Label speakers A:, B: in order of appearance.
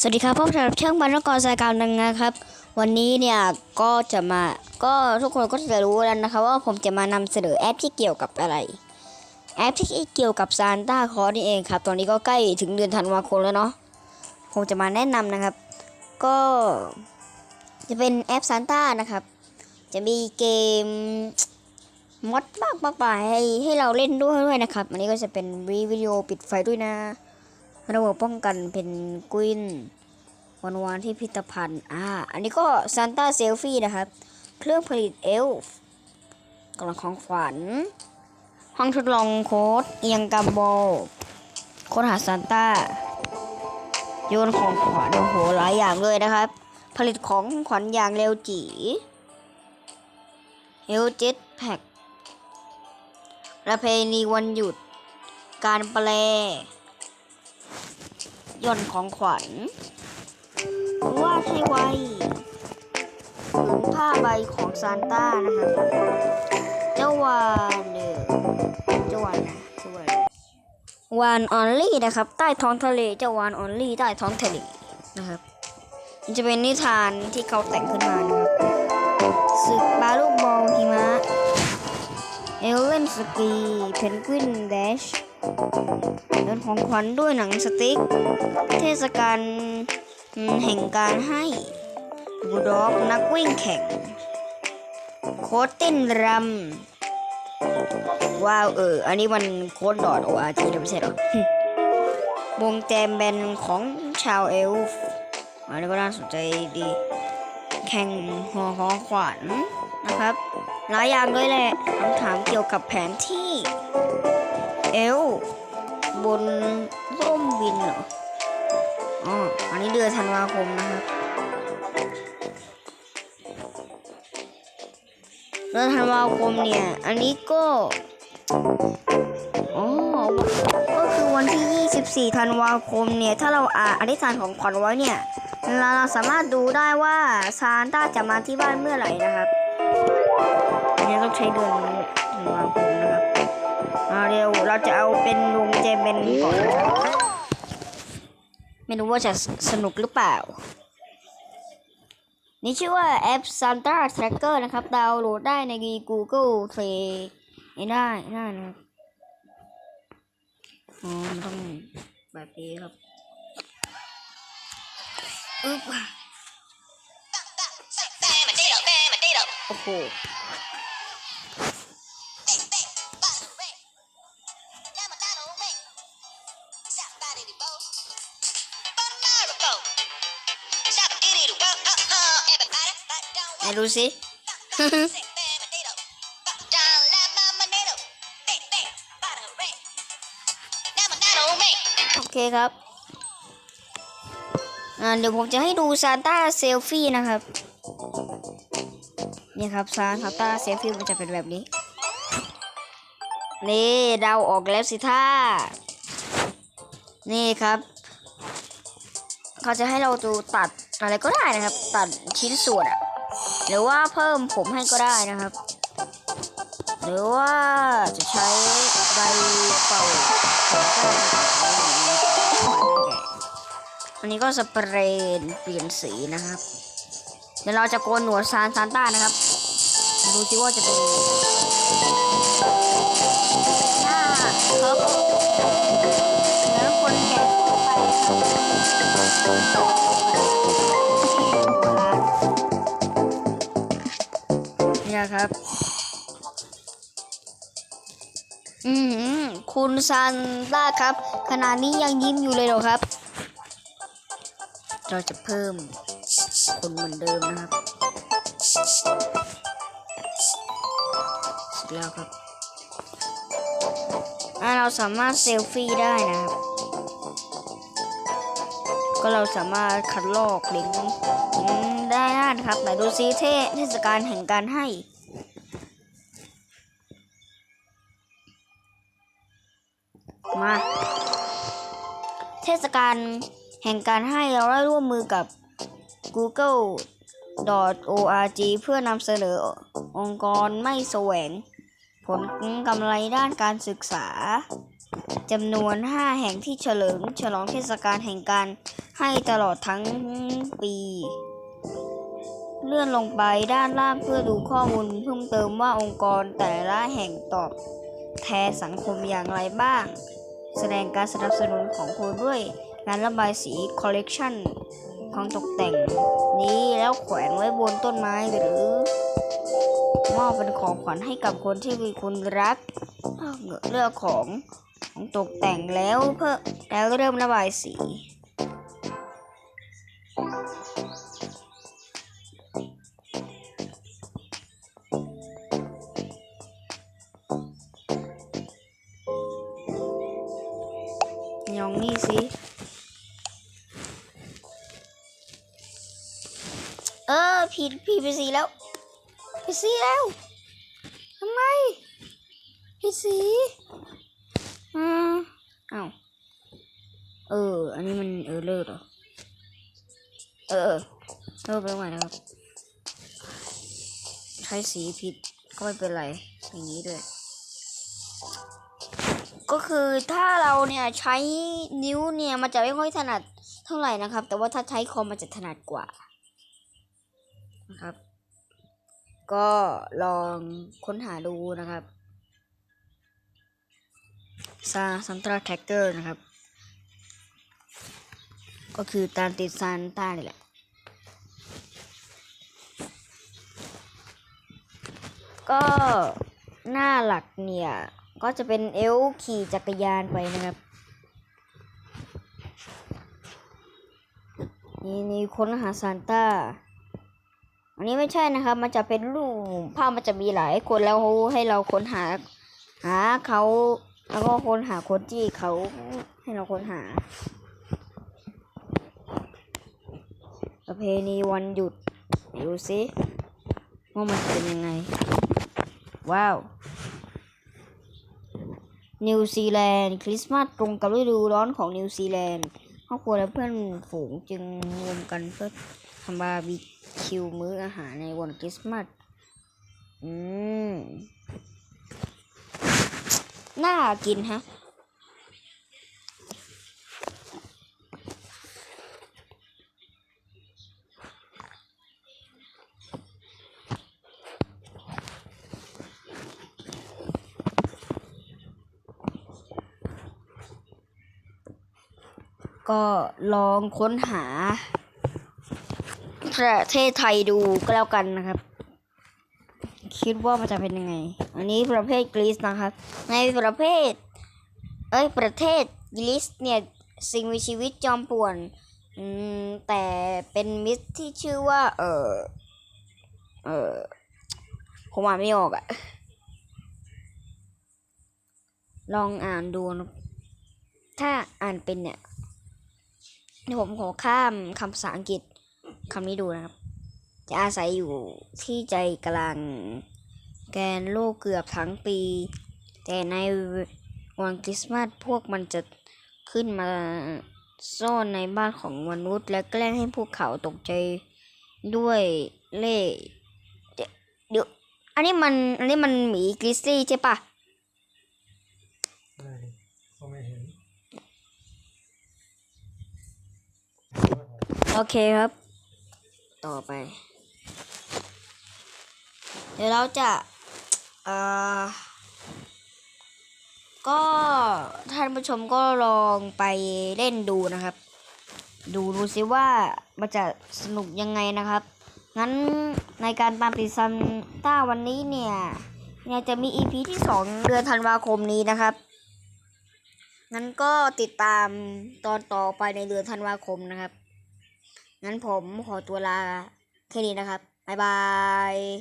A: สวัสดีครับพบกับช่างบรรณกรสายการนังนะครับ วันนี้เนี่ยก็จะมาก็ทุกคนก็จะรู้แล้วนะคะว่าผมจะมานำเสนอแอปที่เกี่ยวกับอะไร แอปที่เกี่ยวกับซานต้าคอร์นี่เองครับ ตอนนี้ก็ใกล้ถึงเดือนธันวาคมแล้วเนาะผมจะมาแนะนำนะครับ ก็จะเป็นแอปซานต้านะครับ จะมีเกมมอดมากมากมายให้ให้เราเล่นด้วยด้วยนะครับ อันนี้ก็จะเป็นวิดีโอปิดไฟด้วยนะ ระบบป้องกันเป็นกวินวันวานที่พิพิธภัณฑ์อ่าอันนี้ก็ซานต้าเซลฟี่นะครับ เครื่องผลิตเอลฟ์กล่องของขวัญห้องทดลองโค้ดเอียงกัมโบค้นหาซานต้าโยนของขวัญโอ้โหหลายอย่างเลยนะครับ ผลิตของขวัญอย่างเร็วจีเฮลเจ็ตแพ็กประเพณีวันหยุด การแปล ย่อนของขวัญวาดให้ไวผืนผ้าใบของซานต้านะครับเจ้าวานเนอเจ้าวานนะเจ้าวานวานออนลี่นะครับ ใต้ท้องทะเลเจ้าวานออนลี่ใต้ท้องทะเลนะครับมันจะเป็นนิทานที่เขาแต่งขึ้นมานะครับศึกบาลูกบอลหิมะเอลเลนสกีเพนกวินแดช เดินของขวัญด้วยหนังสติ๊ก เทศกาลแห่งการให้บูด็อกนักวิ่งแข่ง โค้ดเต้นรำ ว้าวเออ อันนี้มันโค้ดดอทโออาร์จีไม่ใช่หรอวงแจมแบนของชาวเอลฟ์อันนี้ก็น่าสนใจดี แข่งหัวของขวัญนะครับ หลายอย่างเลยแหละคำถามเกี่ยวกับแผนที่ เอลบนร่มบินเหรอ อ๋อ อันนี้เดือนธันวาคมนะครับ เดือนธันวาคมเนี่ย อันนี้ก็ อ๋อ ก็คือวันที่ 24 ธันวาคมเนี่ย ถ้าเราอ่านอธิษฐานของขวัญไว้เนี่ย เราสามารถดูได้ว่าซานต้าจะมาที่บ้านเมื่อไหร่นะครับอันนี้ต้องใช้เดือนธันวาคม อ่าเดี๋ยวเราจะเอาเป็นวงเจมเป็นก่อนไม่รู้ว่าจะสนุกหรือเปล่า นี่ชื่อว่าแอป Santa Tracker นะครับ ดาวน์โหลดได้ใน Google Play ได้ได้นะครับอ๋อมันต้องแบบนี้ครับอึ๊บโอ้โห นดูสิโอเคครับอ่าเดี๋ยวผมจะให้ดูซานต้าเซลฟี่นะครับนี่ครับซานต้าเซลฟี่มันจะเป็นแบบนี้ นี่เดาออกแล้วสิท่า นี่ครับ เขาจะให้เราดูตัดอะไรก็ได้นะครับ ตัดชิ้นส่วนอะ หรือว่าเพิ่มผมให้ก็ได้นะครับ หรือว่าจะใช้ใบเป่าผมก็อันนี้ก็สเปรย์เปลี่ยนสีนะครับ เดี๋ยวเราจะโกนหนวดซานซานต้านะครับ ดูสิว่าจะเป็นหน้าครับแล้วคนแก่ทั่วไปครับ เนี่นะครับ อืมคุณซานต้าครับ ขณะนี้ยังยิ้มอยู่เลยเหรอครับ เราจะเพิ่มคนเหมือนเดิมนะครับเสร็จแล้วครับเราสามารถเซลฟี่ได้นะครับ ก็เราสามารถคัดลอกลิงก์ลิงก์ได้นะครับไหนดูซิเทเทศกาลแห่งการให้มาเทศกาลแห่งการให้เราได้ร่วมมือกับ Google org เพื่อนำเสนอองค์กรไม่แสวง ผลกำไรด้านการศึกษาจำนวน 5 แห่งที่เฉลิมฉลองเทศกาลแห่งการ ให้ตลอดทั้งปี เลื่อนลงไปด้านล่างเพื่อดูข้อมูลเพิ่มเติมว่าองค์กรแต่ละแห่งตอบแทนสังคมอย่างไรบ้าง แสดงการสนับสนุนของคุณด้วย งานระบายสีคอลเลกชันของตกแต่งนี้แล้วแขวนไว้บนต้นไม้หรือมอบเป็นของขวัญให้กับคนที่คุณรักเลือกของของตกแต่งแล้วเพื่อแล้วเริ่มระบายสี องนี่สิ เออ ผิดผิดไปสีแล้วผิดสีแล้วทำไมผิดสีอ่าอ้าวเออ อันนี้มันเออเลอร์เหรอเออเออ เออไปใหม่นะครับ ใช้สีผิดก็ไม่เป็นไร อย่างนี้ด้วย ก็คือถ้าเราเนี่ยใช้นิ้วเนี่ยมันจะไม่ค่อยถนัดเท่าไหร่นะครับ แต่ว่าถ้าใช้คอมมันจะถนัดกว่านะครับ ก็ลองค้นหาดูนะครับซาซันตราแท็กเกอร์นะครับ ก็คือการติดซานต้านี่แหละ ก็หน้าหลักเนี่ย ก็จะเป็นเอลขี่จักรยานไปนะครับ นี่นี่ค้นหาซานต้า อันนี้ไม่ใช่นะครับ มันจะเป็นรูปภาพมันจะมีหลายคนแล้วให้เราค้นหา หาเขาแล้วก็ค้นหาคนที่เขาให้เราค้นหา ประเพณีวันหยุดดูสิว่ามันเป็นยังไง ว้าว นิวซีแลนด์คริสต์มาสตรงกับฤดูร้อนของนิวซีแลนด์ครอบครัวและเพื่อนฝูงจึงรวมกันเพื่อทำบาร์บีคิวมื้ออาหารในวันคริสต์มาสอืม น่ากินฮะ ก็ลองค้นหา ประเทศไทยดูก็แล้วกันนะครับ คิดว่ามันจะเป็นยังไง อันนี้ประเภทกรีซนะครับ ในประเภท เอ้ยประเทศกรีซเนี่ยสิ่งมีชีวิตจอมป่วนแต่เป็นมิตรที่ชื่อว่า เออเออผมอ่านไม่ออกอะลองอ่านดูนะถ้าอ่านเป็นเนี่ย เดี๋ยวผมขอข้ามคำภาษาอังกฤษคำนี้ดูนะครับ จะอาศัยอยู่ที่ใจกลางแกนโลกเกือบทั้งปี แต่ในวันคริสต์มาสพวกมันจะขึ้นมาซ่อนในบ้านของมนุษย์ และแกล้งให้พวกเขาตกใจด้วยเล่เดี๋ยว อันนี้มัน อันนี้มันหมีกริซลี่ใช่ปะ
B: ไม่ก็ไม่เห็น
A: โอเคครับ ต่อไป เดี๋ยวเราจะเอ่อก็ท่านผู้ชมก็ลองไปเล่นดูนะครับ ดูดูซิว่ามันจะสนุกยังไงนะครับ งั้นในการตามติดซันต้าวันนี้เนี่ยเนี่ยจะมี EP ที่สองเดือนธันวาคมนี้นะครับ งั้นก็ติดตามตอนต่อไปในเดือนธันวาคมนะครับ งั้นผมขอตัวลาแค่นี้นะครับ บ๊ายบาย